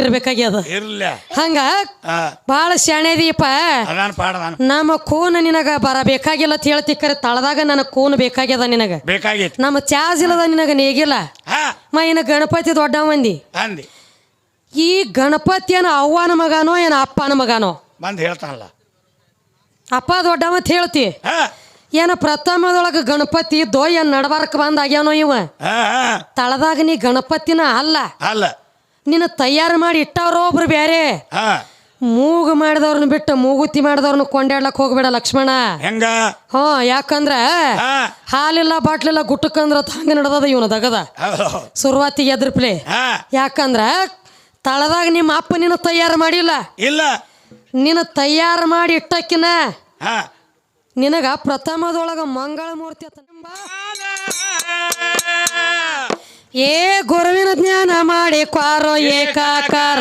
ಹೇಳ್ತಿರ್ಬೇಕಾಗ್ಯದ ಇರ್ಲ. ಹಂಗ ಬಹಳ ಬಾಳ ಶಾಣೆದೀಪ ಅದಾನ ನಮ್ಮ ಕೂನ್ ನಿನಗ ಬರಬೇಕಾಗಿಲ್ಲ ಅಂತ ತಳದಾಗ ನನ್ನ ಕೂನ್ ಬೇಕಾಗ್ಯದ ನಿನಗ. ಬೇಕಾಗೈತಿ. ನಮ್ಮ ಚಾಜ್ ಇಲ್ಲದ ನಿನಗ ನೇಗಿಲ್ಲ. ಮ ಇನ್ನು ಗಣಪತಿ ದೊಡ್ಡ ಮಂದಿ ಅಂದಿ. ಈ ಗಣಪತಿ ಏನ ಅವ್ವನ ಮಗನೋ ಏನ ಅಪ್ಪನ ಮಗನೋ? ಬಂದು ಹೇಳ್ತಾನಲ್ಲ. ಅಪ್ಪ ದೊಡ್ಡವ ಅಂತ ಹೇಳ್ತಿ. ಏನ ಪ್ರಥಮದೊಳಗ ಗಣಪತಿ ದೋಯ್ ಏನ್ ನಡಬಾರಕ್ ಬಂದ್ ಆಗ್ಯಾನೋ ಇವ ತಳದಾಗ ನೀ ಗಣಪತಿನ ಅಲ್ಲ. ಅಲ್ಲ. ನಿನ್ನ ತಯಾರು ಮಾಡಿ ಇಟ್ಟವ್ರೋ ಒಬ್ರು ಬೇರೆ ಹಾ. ಮೂಗು ಮಾಡಿದವ್ರನ್ನ ಬಿಟ್ಟು ಮೂಗುತಿ ಮಾಡಿದವ್ರನ್ನ ಕೊಂಡಾಡ್ಲಕ್ ಹೋಗ್ಬೇಡ ಲಕ್ಷ್ಮಣ. ಹೆಂಗ? ಹಾ ಯಾಕಂದ್ರ ಹಾ. ಹಾಲಿಲ್ಲ ಬಾಟ್ಲಿಲ್ಲ ಗುಟ್ಟಕ್ಕಂದ್ರ ಹಂಗ ನಡ್ದದ ಇವನ ದಗದ. ಶುರುವಾತಿಗೆ ಎದ್ರಪ್ಲೆ. ಹಾ. ಯಾಕಂದ್ರ ತಳದಾಗ ನಿಮ್ಮ ಅಪ್ಪ ನಿನ್ನ ತಯಾರು ಮಾಡಿಲ್ಲ. ಇಲ್ಲ. ನಿನ್ನ ತಯಾರು ಮಾಡಿ ಇಟ್ಟಕ್ಕಿನ ಹಾ. ನಿನಗ ಪ್ರಥಮದೊಳಗ ಮಂಗಳ ಮೂರ್ತಿ ಅತ್ತ. ಏ ಗುರುವಿನ ಜ್ಞಾನ ಮಾಡಿ ಕ್ವಾರೋ ಏಕಾಕಾರ.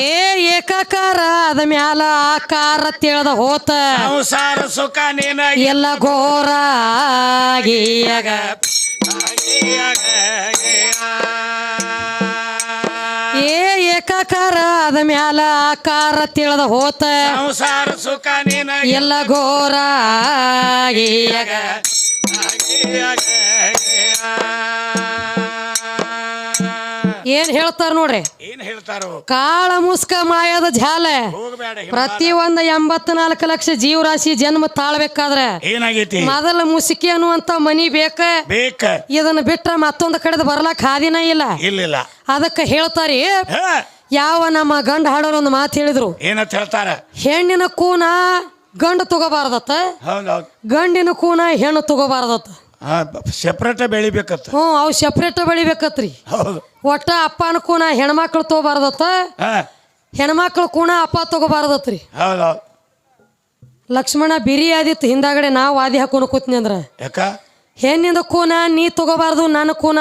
ಏ ಏಕಾಕಾರ ಅದ ಮ್ಯಾಲ ಆಕಾರ ತಿಳಿದ ಹೋತ. ಸಂಸಾರ ಸುಖ ನೀನ ಎಲ್ಲ ಘೋರ ಆಗೀಯಗ. ಏಕಾಕಾರ ಅದ ಮ್ಯಾಲ ಆಕಾರ ತಿಳಿದ ಹೋತ. ಸಂಸಾರ ಸುಖ ನಿನಗೆ. ಎಲ್ಲ ಘೋರ ಆಗೀಯಗ. ಏನ್ ಹೇಳ್ತಾರ ನೋಡ್ರಿ? ಏನ್ ಹೇಳ್ತಾರೋ? ಕಾಳ ಮುಸ್ಕ ಮಾಯದ ಜಾಲ ಪ್ರತಿ ಒಂದ ಎಂಬತ್ನಾಲ್ಕು ಲಕ್ಷ ಜೀವರಾಶಿ ಜನ್ಮ ತಾಳ್ಬೇಕಾದ್ರೆ ಏನಾಗೈತಿ? ಮೊದಲ ಮುಸುಕಿ ಅನ್ನುವಂತ ಮನಿ ಬೇಕ? ಬೇಕ. ಇದನ್ನ ಬಿಟ್ರ ಮತ್ತೊಂದು ಕಡೆದ ಬರ್ಲಾಕ್ ಹಾದಿನ ಇಲ್ಲ ಇಲ್ಲ. ಅದಕ್ಕೆ ಹೇಳ್ತಾರಿ ಹಾ. ಯಾವ ನಮ್ಮ ಗಂಡ ಹಾಡೋರು ಒಂದು ಮಾತು ಹೇಳಿದ್ರು? ಏನಂತ ಹೇಳ್ತಾರ? ಹೆಣ್ಣಿನ ಕೂನ ಗಂಡು ತಗೋಬಾರ್ದತ್ತ? ಹೌದೌದು. ಗಂಡಿನ ಕೂನ ಹೆಣ್ಣು ತಗೋಬಾರ್ದತ್ತ? ಸೆಪ್ರೇಟ ಬೆಳಿಬೇಕತ್ತ. ಹ್ಞೂ ಅವು ಸೆಪ್ರೇಟ ಬೆಳಿಬೇಕತ್ರಿ. ಹೌದು. ಒಟ್ಟ ಅಪ್ಪನ ಕೂನ ಹೆಣ್ಮಕ್ಳು ತಗೋಬಾರ್ದತ್ತ? ಹೆಣ್ಮಕ್ಳು ಕೂನ ಅಪ್ಪ ತಗೋಬಾರ್ದತ್ರಿ. ಹೌದೌದು. ಲಕ್ಷ್ಮಣ ಬಿರಿ ಆದಿತ್ತು ಹಿಂದಾಗಡೆ ನಾವು ವಾದಿ ಹಾಕೊಂಡು ಕೂತ್ನಿ ಅಂದ್ರ. ಯಾಕ? ಹೆಣ್ಣಿನ ಕೂನ ನೀ ತಗೋಬಾರ್ದು ನನ್ನ ಕೂನ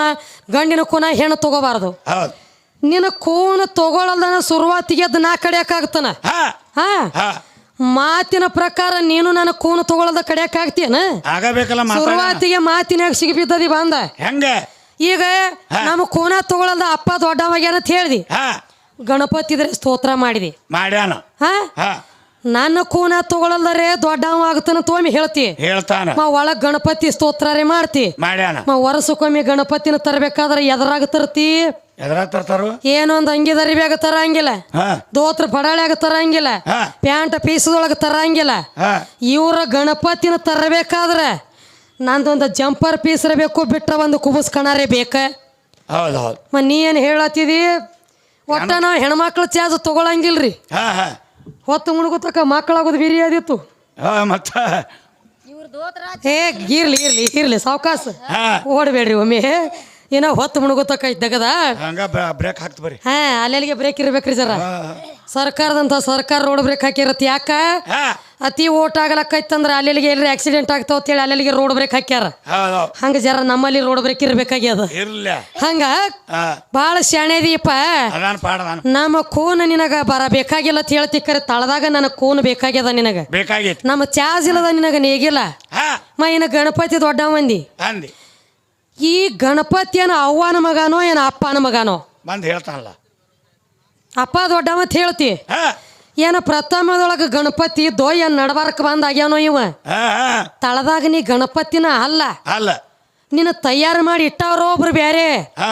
ಗಂಡಿನ ಕೂನ ಹೆಣ್ಣು ತಗೋಬಾರ್ದು. ಹೌದು. ನಿನ್ನ ಕೂನ ತಗೊಳಲ್ದನ ಶುರುವಾತಿಗೆ ಅದ್ ನಾ ಕಡಿಯಕ್ಕಾಗ್ತಾನ ಹಾ. ಮಾತಿನ ಪ್ರಕಾರ ನೀನು ನನ್ನ ಕೂನ ತಗೊಳ್ಳದ ಕಡಿಯಕ್ಕಾಗ್ತೀಯನ ಆಗಬೇಕಲ್ಲ ಶುರುವಾತಿಗೆ ಮಾತಿನಾಗ ಸಿಗಿಬಿದ್ದದಿ ಬಂದ? ಹೆಂಗ? ಈಗ ನಮ್ಮ ಕೂನ ತಗೊಳ್ಳದ ಅಪ್ಪ ದೊಡ್ಡವಾಗ್ಯಾನ ಅಂತ ಹೇಳ್ದಿ. ಗಣಪತಿ ಗಣಪತಿದ್ರೆ ಸ್ತೋತ್ರ ಮಾಡಿದಿ. ಮಾಡ್ಯಾನ. ಹಾ. ನನ್ನ ಕೂನ ತಗೊಳಲ್ದರೆ ದೊಡ್ಡವ ಆಗ್ತಾನ ತೋಮಿ ಹೇಳ್ತಿ. ಹೇಳ್ತಾನ. ಮಾ ಒಳಗ್ ಗಣಪತಿ ಸ್ತೋತ್ರರೇ ಮಾಡ್ತಿ. ಮಾಡ್ಯಾನ. ಮ ವರ್ಷಕ್ಕೊಮ್ಮೆ ಗಣಪತಿನ ತರಬೇಕಾದ್ರೆ ಎದರಾಗ ತರ್ತಿ. ಎದ್ರ ತರ್ತಾರು? ಏನೊಂದು ಅಂಗಿ ದರಿಬ್ಯಾಗ ತರಂಗಿಲ್ಲ. ಹಾ. ದೋತ್ರ ಪಡಾಳ್ಯಾಗ ತರಂಗಿಲ್ಲ. ಹಾ. ಪ್ಯಾಂಟ್ ಪೀಸದೊಳಗೆ ತರಂಗಿಲ್ಲ. ಹಾ. ಇವ್ರ ಗಣಪತಿನ ತರಬೇಕಾದ್ರೆ ನಂದೊಂದು ಜಂಪರ್ ಪೀಸ್ ಬೇಕು ಬಿಟ್ರ ಒಂದು ಕುಬುಸ್ ಕಣಾರೆ ಬೇಕ. ಹೌದು ಹೌದು ಮ ನೀ ಏನು ಹೇಳತ್ತಿದಿ? ಒಟ್ಟ ನಾವು ಹೆಣ್ಮಕ್ಳ ಚಾಜ್ ತಗೊಳಂಗಿಲ್ರಿ. ಹಾ ಹಾ. ಹೊತ್ತು ಮುಳುಗುತ್ತಕ ಮಕ್ಕಳಾಗೋದು ಬಿರಿಯಾದಿತ್ತು ಹಾ ಮತ್ತ? ಏ ಇರ್ಲಿ ಇರ್ಲಿ ಇರ್ಲಿ ಸಾವಕಾಸ. ಹಾ. ಓಡಬೇಡ್ರಿ ಒಮ್ಮೆ. ಏನೋ ಹೊತ್ತು ಮುಳುಗುತ್ತಕ ಇದ್ದಗದ ಹಂಗ ಬ್ರೇಕ್ ಹಾಕ್ತ ಬರ್ರಿ. ಹಾ ಅಲ್ಲೆಲ್ಲಿಗೆ ಬ್ರೇಕ್ ಇರ್ಬೇಕ್ರಿ ಜರ. ಹಾ ಸರ್ಕಾರದಂತ ಸರ್ಕಾರ ರೋಡ್ ಬ್ರೇಕ್ ಹಾಕಿರತ್ತೆ ಯಾಕ? ಅತಿ ಓಟ್ ಆಗಲಕ್ಕೈತಂದ್ರ ಅಲ್ಲೆಲ್ಲಿಗೆ ಎಲ್ರಿ ಆಕ್ಸಿಡೆಂಟ್ ಆಗ್ತಾವ ಅಂತೇಳಿ ಅಲ್ಲೆಲ್ಲಿಗೆ ರೋಡ್ ಬ್ರೇಕ್ ಹಾಕ್ಯಾರ. ಹಂಗ ಜರ ನಮ್ಮಲ್ಲಿ ರೋಡ್ ಬ್ರೇಕ್ ಇರ್ಬೇಕಾಗ್ಯದ. ಇರ್ಲ. ಹಂಗ ಬಾಳ ಶಾಣೆದೀಪ ನಮ್ಮ ಕೋನ್ ನಿನಗ ಬರಬೇಕಾಗಿಲ್ಲ ಅಂತ ಹೇಳ್ತಿ ಕರೆ ತಳದಾಗ ನನ್ನ ಕೋನ್ ಬೇಕಾಗ್ಯದ ನಿನಗ. ನಮ್ಮ ಚಾರ್ಜ್ ಇಲ್ಲದ ನಿನಗ ನೇಗಿಲ್ಲ. ಮ ಇನ್ನ ಗಣಪತಿ ದೊಡ್ಡ ಮಂದಿ ಈ ಗಣಪತಿ ಏನ ಅವ್ವನ ಮಗನೋ ಏನ ಅಪ್ಪನ ಮಗನೋ? ಬಂದು ಹೇಳ್ತಾನಲ್ಲ. ಅಪ್ಪ ದೊಡ್ಡ ಅಂತ ಹೇಳ್ತಿ. ಹಾ. ಏನ ಪ್ರಥಮದೊಳಗ ಗಣಪತಿ ಇದ್ದೋ ಏನ್ ನಡಬಾರಕ್ ಬಂದ್ ಆಗ್ಯಾನೋ ಇವ? ಹಾ ಹಾ. ತಳದಾಗ ನೀ ಗಣಪತಿನ ಅಲ್ಲ. ಅಲ್ಲ. ನಿನ್ನ ತಯಾರು ಮಾಡಿ ಇಟ್ಟವ್ರೋ ಒಬ್ರು ಬೇರೆ ಹಾ.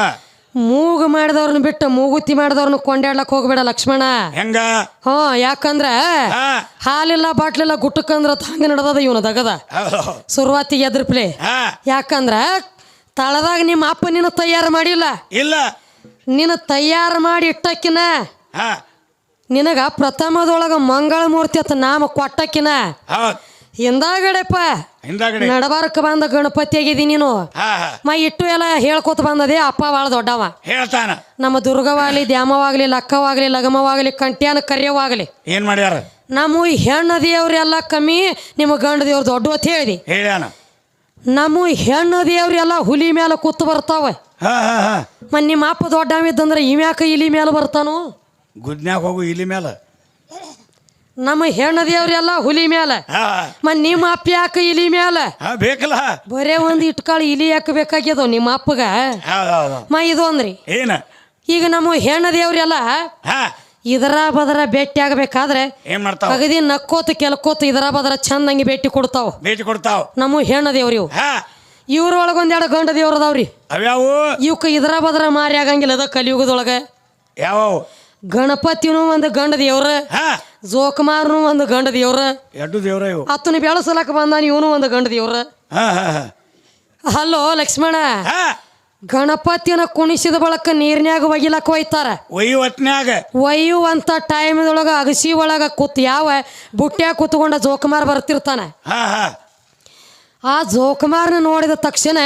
ಮೂಗು ಮಾಡಿದವ್ರನ್ನ ಬಿಟ್ಟು ಮೂಗುತಿ ಮಾಡಿದವ್ರನ್ನ ಕೊಂಡಾಡ್ಲಕ್ ಹೋಗ್ಬೇಡ ಲಕ್ಷ್ಮಣ. ಹೆಂಗ? ಹ್ಞೂ ಯಾಕಂದ್ರ ಹಾ. ಹಾಲಿಲ್ಲ ಬಾಟ್ಲಿಲ್ಲ ಗುಟ್ಟಕ್ಕಂದ್ರ ತಂಗ ನಡ್ದದ ಇವನ ದಗದ. ಹೌದು. ಹೌದು ಶುರುವಾತಿಗೆ ಎದ್ರ ಪ್ಲೇ ಹಾ. ಯಾಕಂದ್ರ ತಳದಾಗ ನಿಮ್ಮ ಅಪ್ಪ ನಿನ್ನ ತಯಾರು ಮಾಡಿಲ್ಲ? ಇಲ್ಲ. ನಿನ್ನ ತಯಾರು ಮಾಡಿ ಇಟ್ಟಕ್ಕಿನ ಹಾ. ನಿನಗ ಪ್ರಥಮದೊಳಗ ಮಂಗಳ ಮೂರ್ತಿ ಅಂತ ನಾಮ ಕೊಟ್ಟಕ್ಕಿನ ಹೌದು. ಹಿಂದಾಗಡೆಪ್ಪ ಹಿಂದಾಗಡೆ. ನಡಬಾರಕ ಬಂದ ಗಣಪತಿ ಆಗಿದಿ ನೀನು. ಹಾ ಹಾ. ಮ ಇಟ್ಟು ಎಲ್ಲ ಹೇಳ್ಕೊತ ಬಂದದೆ ಅಪ್ಪ ಭಾಳ ದೊಡ್ಡವ. ಹೇಳ್ತಾನ. ನಮ್ಮ ದುರ್ಗವಾಗ್ಲಿ ದ್ಯಾಮವಾಗ್ಲಿ ಲಕ್ಕವಾಗ್ಲಿ ಲಗಮವಾಗ್ಲಿ ಕಂಟ್ಯಾನ ಕರ್ಯವಾಗ್ಲಿ. ಏನ್ ಮಾಡ್ಯಾರ? ನಮ್ಮ ಹೆಣ್ಣು ದೇವ್ರೆಲ್ಲ ಕಮ್ಮಿ ನಿಮ್ಮ ಗಂಡ ದೇವ್ರು ದೊಡ್ಡ ಅಂತ ಹೇಳಿದಿ. ಹೇಳ್ಯಾನ. ನಮ್ಮ ಹೆಣ್ಣು ದೇವ್ರೆಲ್ಲ ಹುಲಿ ಮೇಲೆ ಕೂತು ಬರ್ತಾವ. ಹಾ ಹಾ ಹಾ. ಮ ನಿಮ್ಮ ಅಪ್ಪ ದೊಡ್ಡವಿದ್ದಂದ್ರೆ ಇಮ್ಯಾಕ ಇಲಿ ಮೇಲೆ ಬರ್ತಾನು? ಗುದ್ನ್ಯಾಗ ಹೋಗು ಇಲ್ಲಿ ಮೇಲೆ ನಮ್ಮ ಹೆಣ್ಣು ದೇವ್ರೆಲ್ಲ ಹುಲಿ ಮೇಲೆ ಹಾ. ಮ ನಿಮ್ಮ ಅಪ್ಪ ಯಾಕ ಇಲಿ ಮೇಲೆ ಹಾ ಬೇಕಲ್ಲ. ಬರೇ ಒಂದು ಇಟ್ಕಾಳು ಇಲಿ ಯಾಕೆ ಬೇಕಾಗ್ಯದ ನಿಮ್ಮ ಅಪ್ಪಗ? ಹೌದು ಹೌದು ಮ ಇದು ಅಂದ್ರಿ. ಏನ? ಈಗ ನಮ್ಮ ಹೆಣ್ಣು ದೇವ್ರೆಲ್ಲ ಹಾ. ಇದರ ಬದರ ಭೇಟಿ ಆಗಬೇಕಾದ್ರೆ ಏನ್ ಮಾಡ್ತಾವ? ಅಗದಿ ನಕ್ಕೋತ ಕೆಲ್ಕೋತ ಇದರ ಬದರ ಚಂದಂಗಿ ಭೇಟಿ ಕೊಡ್ತಾವ. ಭೇಟಿ ಕೊಡ್ತಾವ. ನಮ್ಮ ಹೆಣ್ಣ ದೇವ್ರಿ ಇವು ಹಾ. ಒಂದ್ ಒಂದೆರಡು ಗಂಡ ದೇವ್ರ ಅದಾವ್ರಿ. ಅವ್ಯಾವು? ಇವಕ್ಕ ಇದರ ಬದರ ಮಾರಿ ಆಗಂಗಿಲ್ಲ ಅದ ಕಲಿಯುಗದೊಳಗೆ. ಯಾವ ಗಣಪತಿನೂ ಒಂದು ಗಂಡ ದೇವ್ರ. ಹಾ. ಜೋಕುಮಾರ್ನು ಒಂದು ಗಂಡ ದೇವ್ರ. ಎರಡು ದೇವ್ರ ಇವು. ಅತ್ತನ ಬೆಳಸಲಕ್ಕ ಬಂದಾನ ಇವನು ಒಂದು ಗಂಡ ದೇವ್ರ. ಹಾ ಹಾ ಹಾ. ಹಲೋ ಲಕ್ಷ್ಮಣ. ಹಾ. ಗಣಪತಿನ ಕುಣಿಸಿದ ಬಳಕ ನೀರ್ನ್ಯಾಗ ಒಯ್ಯಲಕ್ಕ ಒಯ್ತಾರ. ಒಯ್ಯಿ ಹೊತ್ನ್ಯಾಗ ಒಯ್ಯುವಂಥ ಟೈಮ್ದೊಳಗೆ ಅಗಸಿ ಒಳಗ ಕೂತ್ ಯಾವ ಬುಟ್ಟ್ಯಾಗ ಕೂತ್ಕೊಂಡ ಜೋಕುಮಾರ್ ಬರ್ತಿರ್ತಾನ. ಹಾ ಹಾ. ಆ ಜೋಕುಮಾರ್ನ ನೋಡಿದ ತಕ್ಷಣ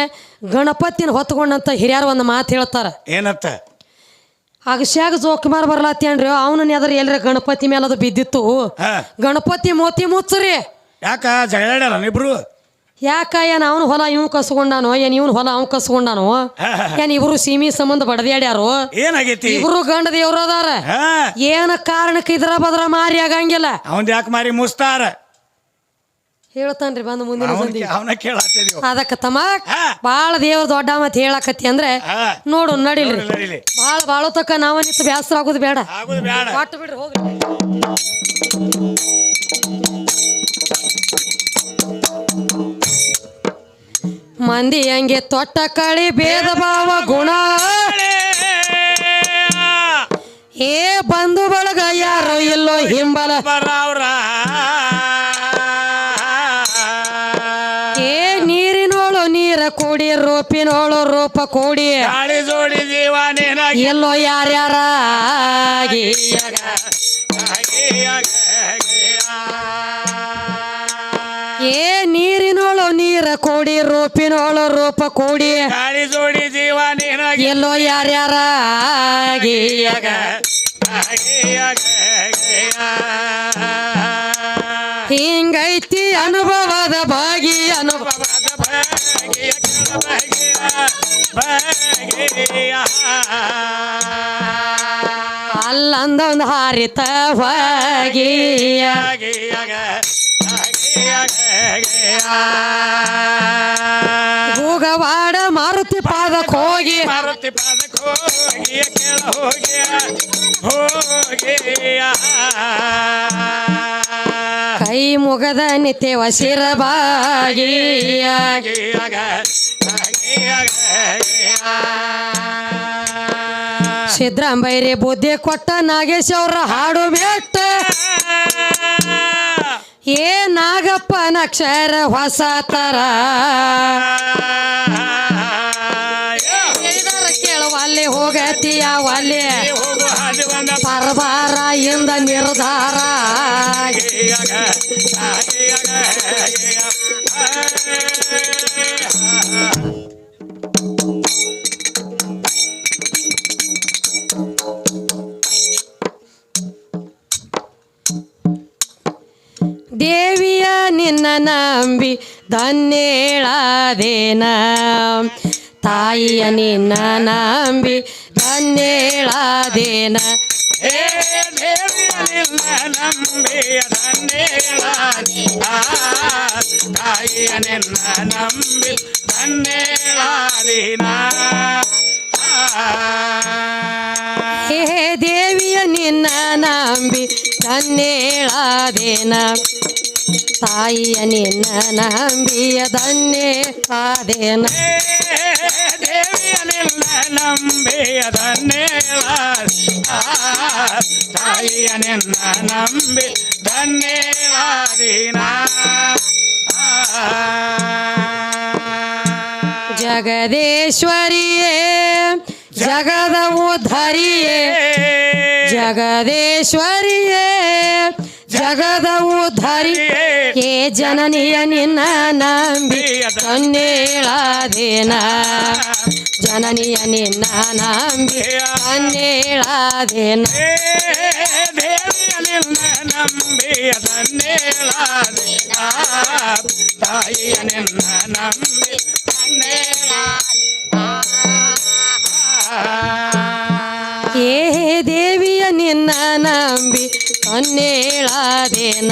ಗಣಪತಿನ ಹೊತ್ಕೊಂಡಂತ ಹಿರಿಯರು ಒಂದು ಮಾತು ಹೇಳ್ತಾರ. ಏನತ್ತ? ಅಗಸ್ಯಾಗ ಜೋಕುಮಾರ್ ಬರ್ಲಾತ್ತೇನ್ರಿ ಅವನ ಎದ್ರ ಎಲ್ರ ಗಣಪತಿ ಮೇಲೆ ಅದು ಬಿದ್ದಿತ್ತು. ಹಾ. ಗಣಪತಿ ಮೋತಿ ಮುಚ್ಚರಿ. ಯಾಕ? ಜಗಳಾಡ್ಯಾರ ಇಬ್ರು? ಯಾಕ ಏನ್ ಅವನ ಹೊಲ ಇವ್ ಕಸ್ಕೊಂಡಾನೋ? ಏನ್ ಇವನ್ ಹೊಲ ಅವ್ ಕಸ್ಕೊಂಡಾನೋ? ಏನ್ ಇಬ್ರು ಸೀಮಿ ಸಂಬಂಧ ಬಡದ್ಯಾಡ್ಯಾರು? ಏನಾಗೈತಿ? ಇಬ್ರು ಗಂಡ ದೇವ್ರ ಅದಾರ. ಏನ ಕಾರಣಕ್ಕೆ ಇದ್ರ ಬದ್ರ ಮಾರಿ ಆಗಂಗಿಲ್ಲ. ಅವನ್ ಯಾಕೆ ಮಾರಿ ಮುಸ್ತಾರ? ಹೇಳ್ತಾನ್ರಿ ಬಂದು ಮುಂದಿನ ಅವನ ಅದಕ್ಕ ತಮ್ಮ. ಬಾಳ ದೇವ್ರ ದೊಡ್ಡ ಮತ್ ಹೇಳಾಕತ್ತಿ ಅಂದ್ರೆ ನೋಡು ನಡಿಲ್ರಿ ಬಾಳ ಬಾಳೋ ತಕ್ಕ ನಾವ ನಿಂತು ಬ್ಯಾಸರ ಆಗೋದು ಬೇಡ. ಆಗುದು ಬೇಡ. ಒಟ್ಟು ಬಿಡ್ರಿ ಹೋಗ್ರಿ. ಮಂದಿ ಹಂಗೆ ತೊಟ್ಟ ಕಳಿ ಭೇದ ಭಾವ ಗುಣ? ಏ ಬಂಧು ಬಳಗ ಯಾರೋ ಇಲ್ಲೋ ಹಿಂಬಲ. ಬರವ್ರ ಏ ನೀರಿನೋಳು ನೀರ ಕೂಡಿ ರೂಪಿನೋಳು ರೂಪ ಕೂಡಿ. ಜೋಡಿ ಜೀವ ನಿನಗೆ. ಎಲ್ಲೋ ಯಾರ್ಯಾರ ಕೂಡಿ ರೂಪಿನೋಳು ರೂಪ ಕೂಡಿ. ಗಾಳಿ ಜೋಡಿ ಜೀವ ನಿನಗೆ. ಎಲ್ಲೋ ಯಾರ್ಯಾರ ಹಿಂಗೈತಿ ಅನುಭವದ ಭಾಗಿ ಅನುಭವ ಅಲ್ಲಂದ ಒಂದು ಹಾರಿತ ಹೊಗಿಯ ಗೂಗವಾಡ ಮಾರುತಿ ಪಾದಕ್ಕೆ ಹೋಗಿ. ಮಾರುತಿ ಪಾದಕ್ಕೆ ಹೋಗಿ ಕೇಳ ಹೋಗಿ ಹೋಗಿ ಕೈ ಮುಗದ ನಿತ್ಯ ವಸಿರಬಾಗಿ ಸಿದ್ರಾಂಬೈರಿ ಬುದ್ಧಿ ಕೊಟ್ಟ ನಾಗೇಶ್ ಅವ್ರ ಹಾಡು ಬೆಟ್ಟ ಏ ನಾಗಪ್ಪ ನಕ್ಷರ ಹೊಸ ತರ ಕೇಳುವ ಅಲ್ಲಿ ಹೋಗತಿಯ ಅಲ್ಲಿ. ಪರಬಾರ ಇಂದ ನಿರ್ಧಾರ. ಧನ್ಯೇಳಾದೇನ ತಾಯಿಯ ನಿನ್ನ ನಂಬಿ ಧನ್ಯೇಳಾದೇನ ತಾಯಿಯ ನಿನ್ನ ನಂಬಿ ಧನ್ಯೇಳಾದೀನ ಹೇ ದೇವಿಯ ನಿನ್ನ ನಂಬಿ ಧನ್ಯೇಳಾದೇನ ತಾಯಿಯ ನಿನ್ನ ನಂಬಿಯ ಧನ್ಯೇಳಾದೇನ ದೇವಿಯ ನಿನ್ನ ನಂಬಿಯ ತಾಯಿಯ ನಿನ್ನ ನಂಬಿ ಧನ್ಯವಾದೀನ ಜಗದೇಶ್ವರಿಯೇ ಜಗದ ಉದ್ಧರಿಯೇ ಜಗದೇಶ್ವರಿಯೇ ಜಗದ ಉದ್ಧರಿ ಏ ಜನನಿಯ ನಿನ್ನ ನಂಬಿ ಕನ್ನೇಳಾದೇನ ಜನನಿಯ ನಿನ್ನ ನಂಬಿ ಕನ್ನೇಳಾದೇನ ದೇವಿಯ ನಿನ್ನ ನಂಬಿಯ ಧನ್ಯವಾದೀನ ತಾಯಿಯ ನಿನ್ನ ನಂಬಿ ಏ ದೇವಿಯ ನಿನ್ನ ನಂಬಿ ಧನ್ಯೇಳಾದೇನ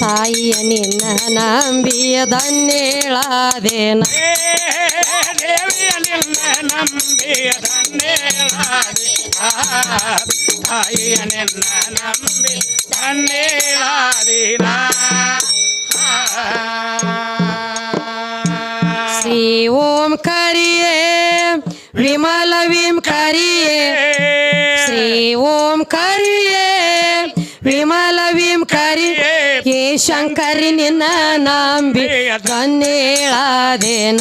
ತಾಯಿಯ ನಿನ್ನ ನಂಬಿಯ ಧನ್ಯೇಳಾದೇನ ಏ ದೇವಿಯ ನಿನ್ನ ನಂಬಿಯ ಧನ್ಯೇಳಾದಿ. ಆ, ತಾಯಿಯ ನಿನ್ನ ನಂಬಿ ಧನ್ಯೇಳಾದಿನ ಶ್ರೀ ಓಂ ಕರಿಯೇ ವಿಮಲ ವಿಂ ಕರಿಯೇ. ಶ್ರೀ ಓಂ ಕರಿಯೇ. ಏ ಶಂಕರಿ ನಿನ್ನ ನಂಬಿ ಧನ್ಯೇಳಾದೇನ?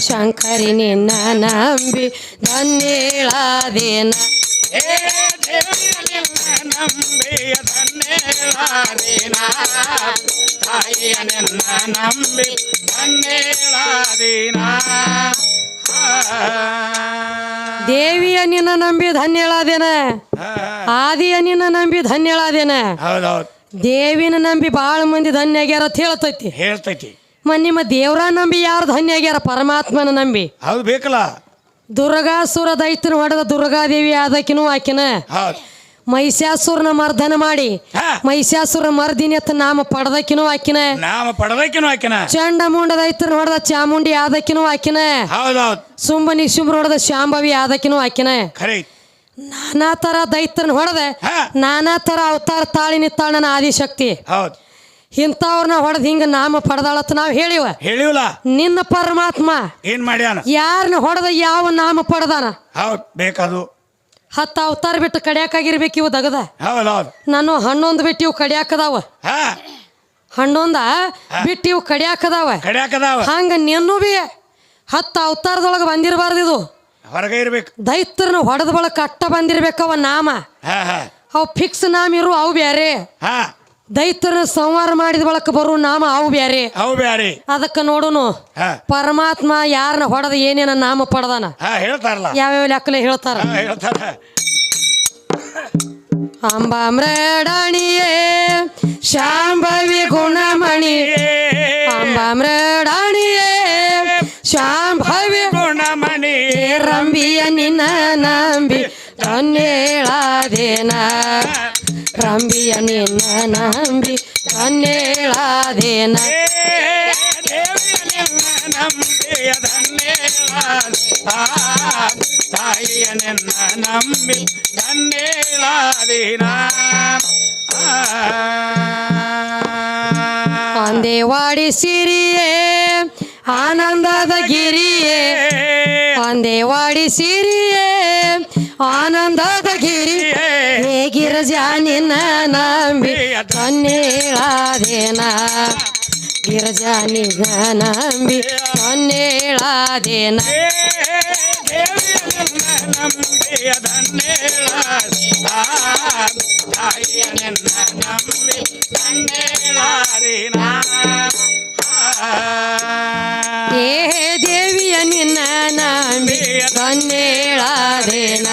ಶಂಕರಿ ನಿನ್ನ ನಂಬಿ ಧನ್ಯೇಳಾದೇನ? ಏ ದೇವಿಯ ನಿನ್ನ ನಂಬಿಯ ಧನ್ಯೇಳಾದಿನ? ತಾಯಿಯ ನಿನ್ನ ನಂಬಿ ಧನ್ಯೇಳಾದಿನ? ದೇವಿಯ ನಿನ್ನ ನಂಬಿ ಧನ್ಯಳಾದೇನ? ಆದಿಯ ನಿನ್ನ ನಂಬಿ ಧನ್ಯಳಾದೇನ? ಹೌದೌದು. ದೇವಿನ ನಂಬಿ ಭಾಳ ಮಂದಿ ಧನ್ಯ ಆಗ್ಯಾರ ಅಂತ ಹೇಳ್ತೈತಿ. ಹೇಳ್ತೈತಿ. ಮ ನಿಮ್ಮ ದೇವ್ರ ನಂಬಿ ಯಾರು ಧನ್ಯ ಆಗ್ಯಾರ ಪರಮಾತ್ಮನ ನಂಬಿ. ಹೌದು ಬೇಕಲ್ಲ? ದುರ್ಗಾಸುರ ದೈತ್ಯನ ಹೊಡೆದ ದುರ್ಗಾದೇವಿ ಆದಕಿನೂ ಆಕಿನ. ಹೌದು. ಮಹಿಷಾಸುರನ ಮರ್ದನ ಮಾಡಿ. ಮಹಿಷಾಸುರ ಮರ್ದಿನಿ ಅಂತ ನಾಮ ಪಡೆದಕಿನೂ ಆಕಿನ. ನಾಮ ಪಡೆದಕ್ಕಿನೂ ಆಕಿನ. ಚಂಡ ಮುಂಡ ದೈತ್ಯನ ಹೊಡೆದ ಚಾಮುಂಡಿ ಆದಕಿನೂ ಆಕಿನ. ಹೌದೌದು ಸುಂಬ ನಿಶುಂಬ್ರ ಹೊಡೆದ ಶಾಂಭವಿ ಆದಕಿನೂ ಆಕಿನ. ಖರೆ ನಾನಾ ತರ ದೈತ್ಯನ ಹೊಡೆದೆ ಹಾ. ನಾನಾ ತರ ಅವತಾರ ತಾಳಿ ನಿತ್ತಾಳ ನನ್ನ ಆದಿಶಕ್ತಿ. ಹೌದು. ಇಂಥವ್ರನ್ನ ಹೊಡೆದ್ ಹಿಂಗ ನಾಮ ಪಡೆದಾಳತ್ ನಾವು ಹೇಳಿವ. ಹೇಳಿವಲ್ಲ? ನಿನ್ನ ಪರಮಾತ್ಮ ಏನ್ ಮಾಡ್ಯಾನ? ಯಾರನ್ನ ಹೊಡೆದ ಯಾವ ನಾಮ ಪಡೆದಾನ? ಹೌದು ಬೇಕದು. ಹತ್ತು ಅವತಾರ ಬಿಟ್ಟು ಕಡಿಯಾಕಾಗಿರ್ಬೇಕು ಇವು ದಗದ. ನಾನು ಹನ್ನೊಂದು ಬಿಟ್ಟು ಇವು ಕಡಿಯಾಕದಾವ. ಹಾ. ಹನ್ನೊಂದ ಬಿಟ್ಟು ಇವು ಕಡಿಯಾಕದಾವ. ಕಡ್ಯಾಕದಾವ. ಹಂಗ ನಿನ್ನೂ ಬಿ ಹತ್ತು ಅವತಾರದೊಳಗೆ ಬಂದಿರಬಾರ್ದು ಇದು ಹೊರಗೆ ಇರ್ಬೇಕು. ದೈತ್ರನ ಹೊಡೆದ ಬಳಕ ಅಟ್ಟ ಬಂದಿರ್ಬೇಕವ ನಾಮ. ಹಾ ಹಾ. ಅವು ಫಿಕ್ಸ್ ನಾಮ ಇರು ಅವು ಬ್ಯಾರೆ. ಹಾ. ದೈತ್ರನ ಸಂಹಾರ ಮಾಡಿದ ಬಳಕ ಬರು ನಾಮ ಅವು ಬ್ಯಾರೆ. ಅವು ಬ್ಯಾರಿ. ಅದಕ್ಕೆ ನೋಡುನು ಹಾ. ಪರಮಾತ್ಮ ಯಾರನ್ನ ಹೊಡೆದ ಏನೇನ ನಾಮ ಪಡೆದಾನ? ಹಾ ಹೇಳ್ತಾರಲ್ಲ. ಯಾವ್ಯಾವ ಲೆಕ್ಕಲೆ ಹೇಳ್ತಾರ? ಹಾ ಹೇಳ್ತಾರ. ಅಂಬಾಮ್ರಡಣಿಯೇ ಶಾಂಭವಿ ಗುಣಮಣಿ ಅಂಬಾಮ್ರಡಣಿಯೇ. ಶಾಂಭವಿ ಗುಣಮಣಿ ರಂಬಿಯ ನಿನ್ನ ನಂಬಿ ತನ್ನೇಳಾದೇನ ರಂಬಿಯ ನಿನ್ನ ನಂಬಿ ತನ್ನೇಳಾದೇನ ನಂಬಿಯ ತಾಯಿಯ ನಿನ್ನ ನಂಬಿ ಧನ್ಯೇಳಾದಿನ. ಅಂದೇವಾಡಿ ಸಿರಿಯೇ. ಆನಂದದ ಗಿರಿಯೇ ಅಂದೇವಾಡಿ ಸಿರಿಯೇ. ಆನಂದದ ಗಿರಿ ಹೇಗಿರ ಗಿರಜಾ ನಿನ್ನ ನಂಬಿ ತನ್ನೇಳಾದೇನ ಗಿರಜಾ ನಿನ್ನ ನಂಬಿ ತನ್ನೇಳಾದೇನ ತಾಯಿಯ ನಂಬಿ ಧನ್ಯೇಳಾದಿನ ಏ ದೇವಿಯ ನಿನ್ನ ನಂಬಿ ಧನ್ಯೇಳಾದೇನ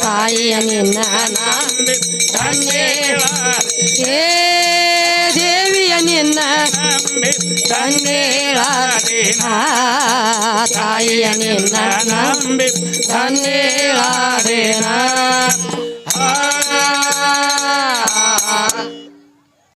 ತಾಯಿಯ ನಿನ್ನ ನಂಬಿ ಧನ್ಯೇಳಾದ ಏ ದೇವಿಯ ನಿನ್ನ ನಂಬಿ ಆ, ತಾಯಿಯ ನಿನ್ನ ನಂಬಿ ಧನ್ಯೇಳಾದೇನ